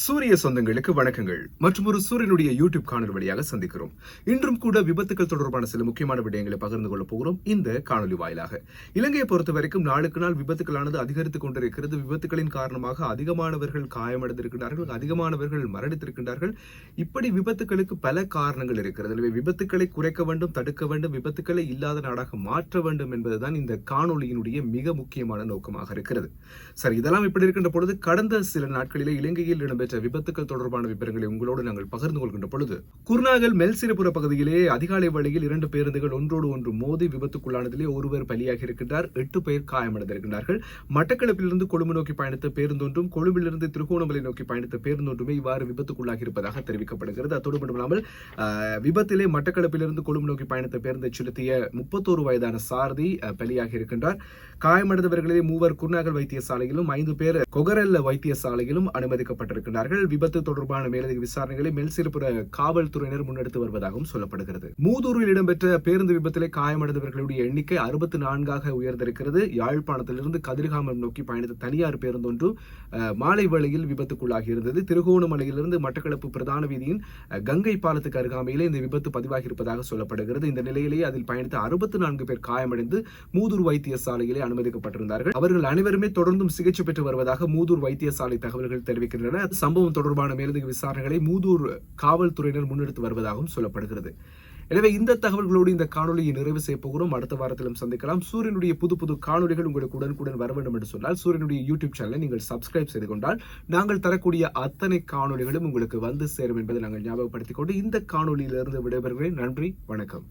சூரிய சொந்தங்களுக்கு வணக்கங்கள். மற்றும் ஒரு சூரியனுடைய யூடியூப் காணொலி வழியாக சந்திக்கிறோம். இன்றும் கூட விபத்துகள் தொடர்பான சில முக்கியமான விடயங்களை பகிர்ந்து கொள்ள போகிறோம் இந்த காணொலி வாயிலாக. இலங்கையை பொறுத்த வரைக்கும் நாளுக்கு நாள் விபத்துகளானது அதிகரித்துக் கொண்டிருக்கிறது. விபத்துகளின் காரணமாக அதிகமானவர்கள் காயமடைந்திருக்கின்றார்கள் அதிகமானவர்கள் மரணித்திருக்கின்றார்கள். இப்படி விபத்துகளுக்கு பல காரணங்கள் இருக்கிறது. எனவே விபத்துக்களை குறைக்க வேண்டும் தடுக்க வேண்டும் விபத்துக்களை இல்லாத நாடாக மாற்ற வேண்டும் என்பதுதான் இந்த காணொலியினுடைய மிக முக்கியமான நோக்கமாக இருக்கிறது. சரி இதெல்லாம் இப்படி இருக்கின்ற பொழுது கடந்த சில நாட்களிலே இலங்கையில் இடம்பெற்ற இடம்பெற்ற விபத்துக்கள் தொடர்பான விவரங்களை உங்களோடு நாங்கள் பகிர்ந்து கொள்கின்ற பொழுது குர்நாகல் மெல்சிரபுர பகுதியிலே அதிகாலை வழியில் இரண்டு பேருந்துகள் ஒன்றோடு ஒன்று மோதி விபத்துக்குள்ளானதிலே ஒருவர் பலியாகி இருக்கின்றார். எட்டு பேர் காயமடைந்திருக்கிறார்கள் மட்டக்களப்பிலிருந்து கொழும்பு நோக்கி பயணித்த பேருந்தொன்றும் கொழும்பிலிருந்து திருகோணமலை நோக்கி பயணித்த பேருந்தொன்றுமே இவ்வாறு விபத்துக்குள்ளாகி இருப்பதாக தெரிவிக்கப்படுகிறது. அத்தோடு மட்டுமில்லாமல் விபத்திலே மட்டக்களப்பிலிருந்து கொழும்பு நோக்கி பயணித்த பேருந்தை செலுத்திய முப்பத்தோரு வயதான சாரதி ஆஹ், பலியாகி இருக்கின்றார். காயமடைந்தவர்களிலே மூவர் குர்நாகல் வைத்தியசாலையிலும் ஐந்து பேர் கொகரல்ல வைத்தியசாலையிலும் அனுமதிக்கப்பட்டிருக்கிறார் அனுமதிக்கப்பட்டிருக்கிறார்கள் விபத்து தொடர்பான மேலதிக விசாரணைகளை மெல்சிறுபுர காவல்துறையினர் முன்னெடுத்து வருவதாகவும் சொல்லப்படுகிறது. மூதூரில் இடம்பெற்ற பேருந்து விபத்திலே காயமடைந்தவர்களுடைய எண்ணிக்கை அறுபத்தி நான்காக உயர்ந்திருக்கிறது. யாழ்ப்பாணத்திலிருந்து கதிர்காமம் நோக்கி பயணித்த தனியார் பேருந்தொன்று மாலை வேளையில் விபத்துக்குள்ளாகி இருந்தது திருகோணமலையிலிருந்து மட்டக்களப்பு பிரதான வீதியின் கங்கை பாலத்துக்கு அருகாமையிலே இந்த விபத்து பதிவாகி இருப்பதாக சொல்லப்படுகிறது. இந்த நிலையிலேயே அதில் பயணித்த அறுபத்தி நான்கு பேர் காயமடைந்து மூதூர் வைத்தியசாலையிலே அனுமதிக்கப்பட்டிருந்தார்கள். அவர்கள் அனைவருமே தொடர்ந்தும் சிகிச்சை பெற்று வருவதாக மூதூர் வைத்தியசாலை தகவல்கள் தெரிவிக்கின்றன. சம்பவம் தொடர்பான மேலதிக விசாரணைகளை மூதூர் காவல்துறையினர் முன்னெடுத்து வருவதாகவும் சொல்லப்படுகிறது. எனவே இந்த தகவல்களோடு இந்த காணொலியை நிறைவு செய்ய போகிறோம். அடுத்த வாரத்திலும் சந்திக்கலாம். சூரியனுடைய புது புது காணொலிகள் உங்களுக்கு உடனுக்குடன் வர வேண்டும் என்று சொன்னால் சூரியனுடைய யூடியூப் சேனலை நீங்கள் சப்ஸ்கிரைப் செய்து கொண்டால் நாங்கள் தரக்கூடிய அத்தனை காணொலிகளும் உங்களுக்கு வந்து சேரும் என்பதை நாங்கள் ஞாபகப்படுத்திக் கொண்டு இந்த காணொலியிலிருந்து விடைபெறுகிறேன். நன்றி வணக்கம்.